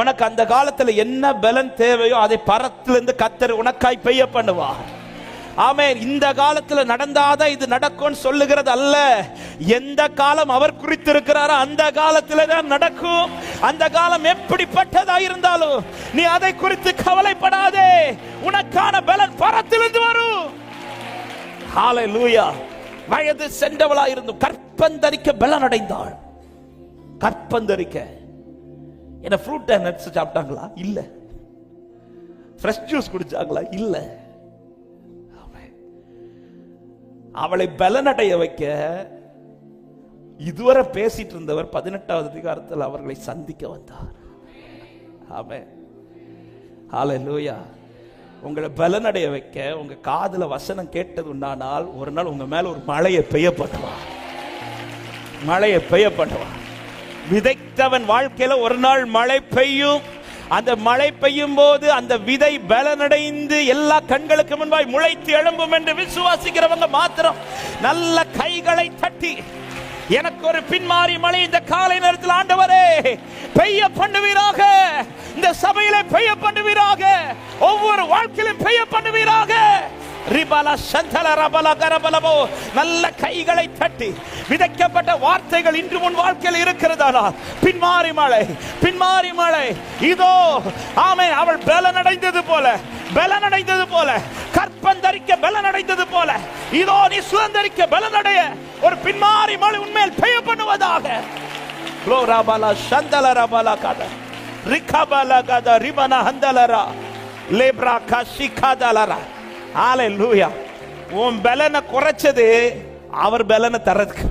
உனக்கு அந்த காலத்துல என்ன பலன் தேவையோ அதை பரத்திலிருந்து கத்தர் உனக்காய் பெய்ய பண்ணுவார். ஆமே இந்த காலத்துல நடந்தாதான் இது நடக்கும்னு சொல்லுகிறது அல்ல. எந்த காலம் அவர் குறித்து இருக்கிறாரோ அந்த காலத்துல தான் நடக்கும். அந்த காலம் எப்படிப்பட்டதா இருந்தாலும் நீ அதை குறித்து கவலைப்படாதே. உனக்கான பலன் பரத்திலிருந்து வரும். லூயா வயது சென்றவளா இருந்தும் கற்பந்தரிக்க பலன் அடைந்தாள் கற்பந்தரிக்க. என்ன ஃப்ரூட் அண்ட் நட்ஸ் சாப்பிட்டாங்களா? இல்ல. ஃப்ரெஷ் ஜூஸ் குடிச்சாங்களா? இல்ல. அவளை பலனடைய வைக்க இதுவரை பேசிட்டு இருந்தவர் பதினெட்டாவது அதிகாரத்தில் அவர்களை சந்திக்க வந்தார். ஆமே ஹalleluya உங்களை பலனடைய வைக்க உங்க காதுல வசனம் கேட்டது உண்டானால் ஒரு நாள் உங்க மேல ஒரு மழையை பெய்ய பண்ணுவார் மழையை பெய்ய பண்ணுவார் விதைத்தவன் வாழ்க்கையில ஒரு நாள் மழை பெய்யும். அந்த மழை பெய்யும் போது அந்த விதை பலனடைந்து எல்லா கண்களுக்கு முன்பாய் முளைத்து எழும்பும் என்று விசுவாசிக்கிறவங்க மாத்திரம் நல்ல கைகளை தட்டி எனக்கு ஒரு பின்மாறி மழை இந்த காலை நேரத்தில் ஆண்டவரே பெய்ய பண்ணுவீராக. இந்த சபையில பெய்ய பண்ணுவீராக. ஒவ்வொரு வாழ்க்கையிலும் பெய்ய பண்ணுவீராக. நல்ல கைகளை தட்டி விதைக்கப்பட்ட வார்த்தைகள் இன்று உன் வாழ்க்கையில் இருக்கிறதானா பின்மாறி மழை பின்மாறி மழை. இதோ ஆமே அவள் பலனடைந்தது போல பலனடைந்தது போல. கற்பந்தரிக்க பலனடைந்தது போல. இதோ நீ சுதந்திரிக்க பலனடைய. ஒரு பின்மாறி மழை உண்மையில் பெய்ய பண்ணுவதாக. க்ளோராபல சந்தல கத. ரிகபல கத ரிபன ஹந்தலரா. லேப்ரா கஷி கதலரா. ஹalleluya உன் பலனை குறைச்சது அவர் பலனை தரதுக்கு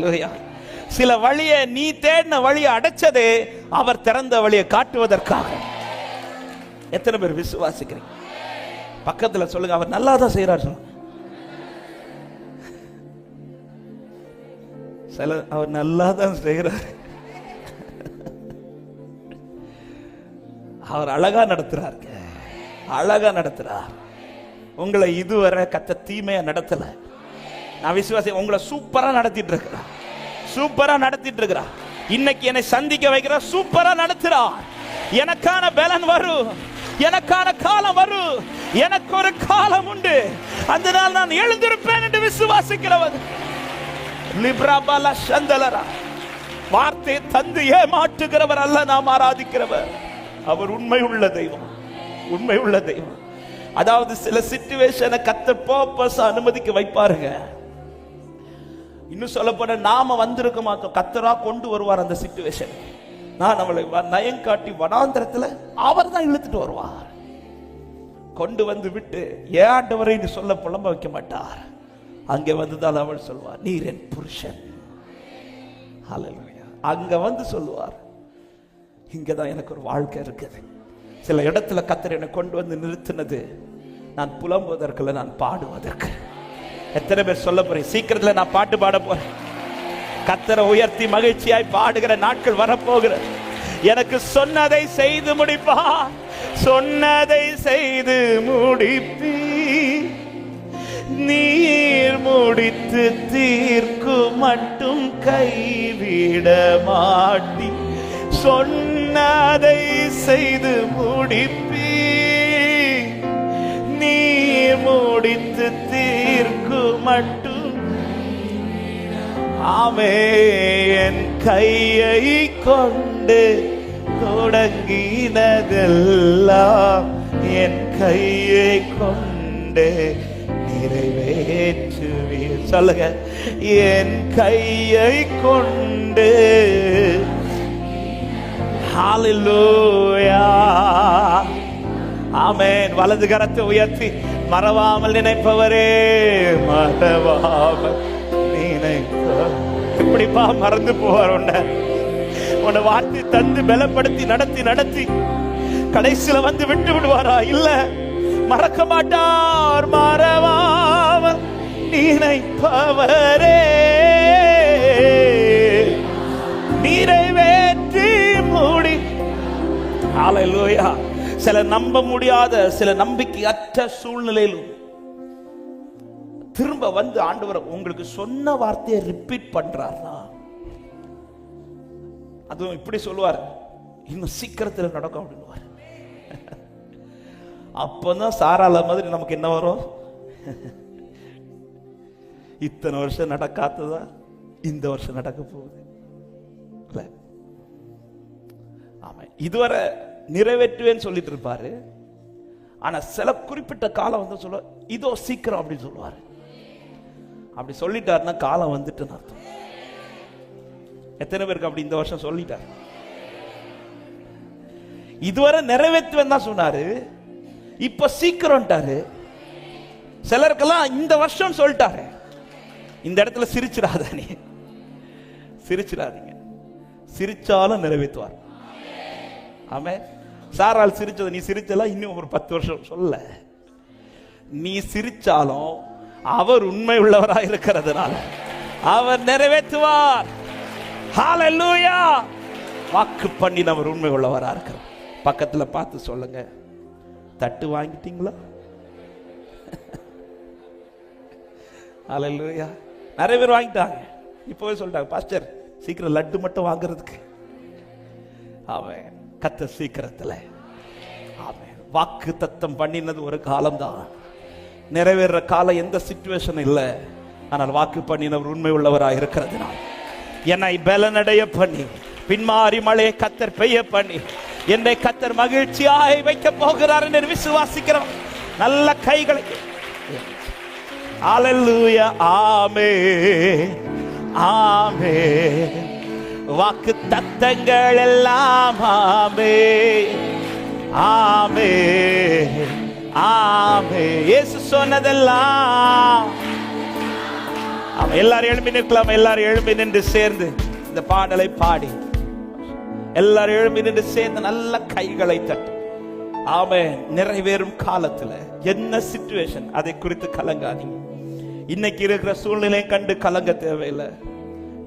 லூயா சில வழியை நீ தேடின வழியை அடைச்சது அவர் திறந்த வழியை காட்டுவதற்காக. எத்தனை பேர் விசுவாசிக்கிறீங்க? பக்கத்துல சொல்லுங்க அவர் நல்லா தான் செய்யறார் சொல்லுங்க. சில அவர் நல்லா தான் செய்கிறார் அவர் அழகா நடத்துறாருங்க. அழகா நடத்துறார் உங்களை இதுவரை கத்த தீமையா நடத்தல. நான் விசுவாசி உங்களை சூப்பரா நடத்திட்டு இருக்கிறார் சூப்பரா நடத்திட்டு இருக்கிறார் இன்னைக்கு என்னை சந்திக்க வைக்கிற சூப்பரா நடத்துறார் எனக்கான பலன் வரும் எனக்கான காலம் வரும் எனக்கு ஒரு காலம் உண்டு. அந்த நாள் நான் எழுந்திருப்பேன் என்று விசுவாசிக்கிறவன் லிப்ராபாலா சந்தலரா. வார்த்தை தந்து ஏமாற்றுகிறவர் அல்ல நாம் ஆராதிக்கிறவர். அவர் உண்மை உள்ள தெய்வம். உண்மை உள்ள தெய்வம். அதாவது சில சிச்சுவேஷனை கத்த பர்பஸ் அனுமதிக்க வைப்பாருங்க. இன்னும் சொல்ல போன நாம வந்திருக்க மாட்டோம் கத்தரா கொண்டு வருவார் அந்த சிச்சுவேஷன் நான் அவளை வ- நயம் காட்டி வனாந்திரத்துல அவர் தான் இழுத்துட்டு வருவார். கொண்டு வந்து விட்டு ஏண்டவரை நீ சொல்ல புலம்ப வைக்க மாட்டார்? அங்கே வந்துதான் அவள் சொல்வார் நீர் என் புருஷன். அங்க வந்து சொல்லுவார் இங்கதான் எனக்கு ஒரு வாழ்க்கை இருக்குது. சில இடத்துல கத்தர் என்னை கொண்டு வந்து நிறுத்தினது. நான் புலம்புவதற்குள்ள நான் பாடுவதற்கு. எத்தனை பேர் சொல்ல போறேன் சீக்கிரத்தில் நான் பாட்டு பாட போறேன். கத்தரை உயர்த்தி மகிழ்ச்சியாய் பாடுகிற நாட்கள் வரப்போகிற எனக்கு சொன்னதை செய்து முடிப்பா? சொன்னதை செய்து முடிப்பி? நீர் முடித்து தீர்க்கும் மட்டும் கைவிட மாட்டி அதை செய்து முடிப்பீ நீ முடித்து தீர்க்கு மட்டும். ஆமே என் கையை கொண்டு தொடங்கினதெல்லாம் என் கையை கொண்டு நிறைவேற்றுவீர். சொல்லுங்க என் கையை கொண்டு ஹalleluya ஆமேன் வலது கரத்தை உயர்த்தி மறவாமல் நினைப்பவரே மறவாமல் நினைப்ப இப்படிப்பா மறந்து போவார் உன்னை. உன்னை வார்த்தை தந்து பலப்படுத்தி நடத்தி நடத்தி கடைசியில வந்து விட்டு விடுவாரா? இல்ல. மறக்க மாட்டார் மறவாமல் நினைப்பவரே. சில நம்ப முடியாத சில நம்பிக்கை அற்ற சூழ்நிலையிலும் திரும்ப வந்து ஆண்டவர் உங்களுக்கு சொன்ன வார்த்தையை ரிப்பீட் பண்றாருனா அதுவும் இப்படி சொல்லுவார். இன்னும் சீக்கிரத்தில் நடக்கும் அப்படின்வார் அப்பதான் சாரால மாதிரி நமக்கு என்ன வரும்? இத்தனை வருஷம் நடக்காததா? இந்த வருஷம் நடக்க போகுது. இதுவரை நிறைவேற்றுவேன்னு சொல்லிட்டு இருப்பாரு. ஆனா சில குறிப்பிட்ட காலம் வந்து சொல்ல இதோ சீக்கிரம் அப்படின்னு சொல்லுவாரு. அப்படி சொல்லிட்டாருன்னா காலம் வந்துட்டுன்னு அர்த்தம். எத்தனை பேருக்கு அப்படி இந்த வருஷம் சொல்லிட்டார்? இதுவரை நிறைவேற்றுவேன் தான் சொன்னாரு. இப்ப சீக்கிரம்ட்டாரு. சிலருக்கெல்லாம் இந்த வருஷம் சொல்லிட்டாரு. இந்த இடத்துல சிரிச்சிடாத. நீ சிரிச்சிடாதீங்க. சிரிச்சாலும் நிறைவேற்றுவார். ஆமே சாரால் சிரிச்சதை நீ சிரிச்சலாம் இன்னும் ஒரு பத்து வருஷம் சொல்ல. நீ சிரிச்சாலும் அவர் உண்மை உள்ளவராக இருக்கிறதுனால அவர் நிறைவேற்றுவார். ஹalleluya வாக்கு பண்ணினவர் உண்மை உள்ளவராக இருக்கிறார். பக்கத்தில் பார்த்து சொல்லுங்க. தட்டு வாங்கிட்டீங்களா? ஹalleluya நிறைய பேர் வாங்கிட்டாங்க. இப்போவே சொல்லிட்டாங்க பாஸ்டர் சீக்கிரம் லட்டு மட்டும் வாங்குறதுக்கு. அவன் கத்த சீக்கிரத்துல. வாக்கு தத்தம் பண்ணினது ஒரு காலம்தான். நிறைவேற காலம் எந்த சிச்சுவேஷன் இல்லை. ஆனால் வாக்கு பண்ணினவர் உண்மை உள்ளவராக இருக்கிறதுனால். என்னை பலனடைய பண்ணி பின்மாறி மழையை கத்தர் பெய்ய பண்ணி என்னை கத்தர் மகிழ்ச்சியாய் வைக்க போகிறார் என்று விசுவாசிக்கிறோம் நல்ல கைகளை. Hallelujah. ஆமே ஆமே வாக்கு தத்தங்கள் எல்லாம் ஆமே. ஆமே. ஆமே. இயேசு சொன்னதெல்லாம். எல்லாரும் எழும்பி நிற்கலாம்? எல்லாரும் எழும்பி நின்று சேர்ந்து இந்த பாடலை பாடி. எல்லாரும் எழும்பி நின்று சேர்ந்து நல்ல கைகளை தட்டு. ஆமே நிறைவேறும் காலத்துல என்ன சிச்சுவேஷன் அதை குறித்து கலங்காதீங்க. இன்னைக்கு இருக்கிற சூழ்நிலையை கண்டு கலங்க தேவையில்லை.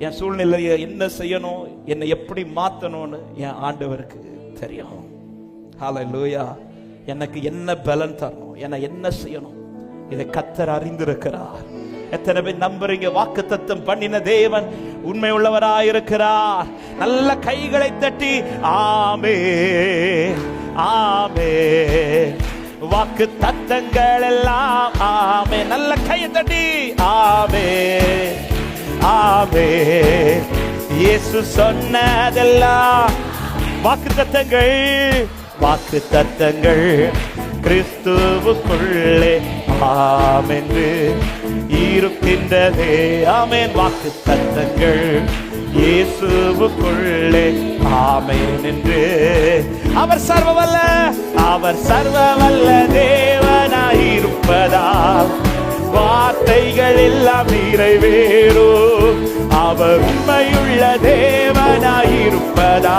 என் சூழ்நிலையை என்ன செய்யணும் என்னை எப்படி மாற்றணும்னு என் ஆண்டவருக்கு தெரியும். லூயா எனக்கு என்ன பலன் தரணும் என்னை என்ன செய்யணும் இதை கத்தர் அறிந்திருக்கிறார். எத்தனை பேர் நம்புறீங்க வாக்கு தத்தம் பண்ணின தேவன் உண்மை உள்ளவராயிருக்கிறார் நல்ல கைகளை தட்டி ஆமே ஆமே வாக்கு தத்தங்கள் எல்லாம் ஆமே நல்ல கையை தட்டி ஆமே ஆமே. இயேசு சொன்னதெல்லாம் வாக்கு தத்தங்கள் வாக்கு தத்தங்கள் கிறிஸ்துவுக்குள்ளே. ஆமென்று இருக்கின்றதே. ஆமேன். வாக்கு தத்தங்கள் இயேசுவுக்குள்ளே. ஆமேன் என்று. அவர் சர்வவல்ல அவர் சர்வவல்ல தேவனாயிருப்பதால் வார்த்தைகள் எல்லாம் நிறைவேறும் அவர் உண்மையுள்ள தேவனாயிருப்பதா?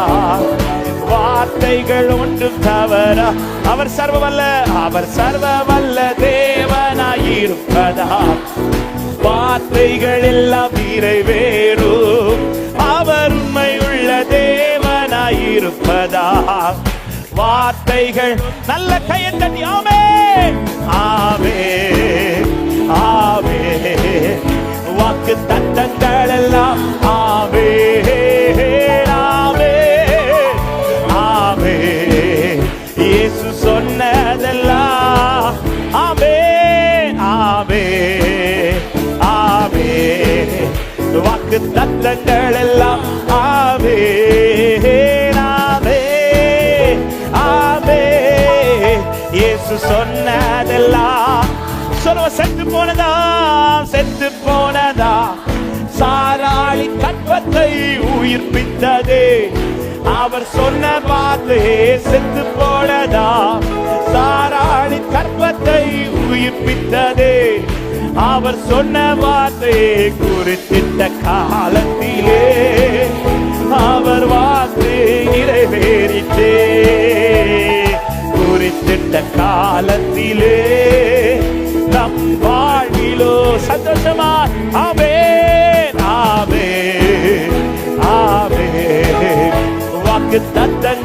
வார்த்தைகள் ஒன்றும் தவறா? அவர் சர்வவல்ல அவர் சர்வவல்ல தேவனாயிருப்பதா? வார்த்தைகள் எல்லாம் நிறைவேறும் அவர் உண்மையுள்ள தேவனாயிருப்பதா? வார்த்தைகள் நல்ல கையை தட்டி ஆமே ஆமே ஆவே. வாக்கு தத்தங்கள் எல்லாம் ஆவே. ஆமே ஆமே இயேசு சொன்னதெல்லாம் ஆமே ஆமே ஆமே வாக்கு தத்தங்கள் எல்லாம் ஆவே. ஆமே ஆமே இயேசு சொன்னதெல்லாம் சொல்லுவ செத்து போனதா? செத்து போனதா? சாராளி கற்பத்தை உயிர்ப்பித்ததே. அவர் சொன்ன வார்த்தையே செத்து போனதா? சாராளி கற்பத்தை உயிர்ப்பித்ததே. அவர் சொன்ன வார்த்தையே குறித்திட்ட காலத்திலே அவர் வார்த்தை நிறைவேறிட்டே குறித்திட்ட காலத்திலே ஆமே ஆமே வாக்கு தத்தங்கள்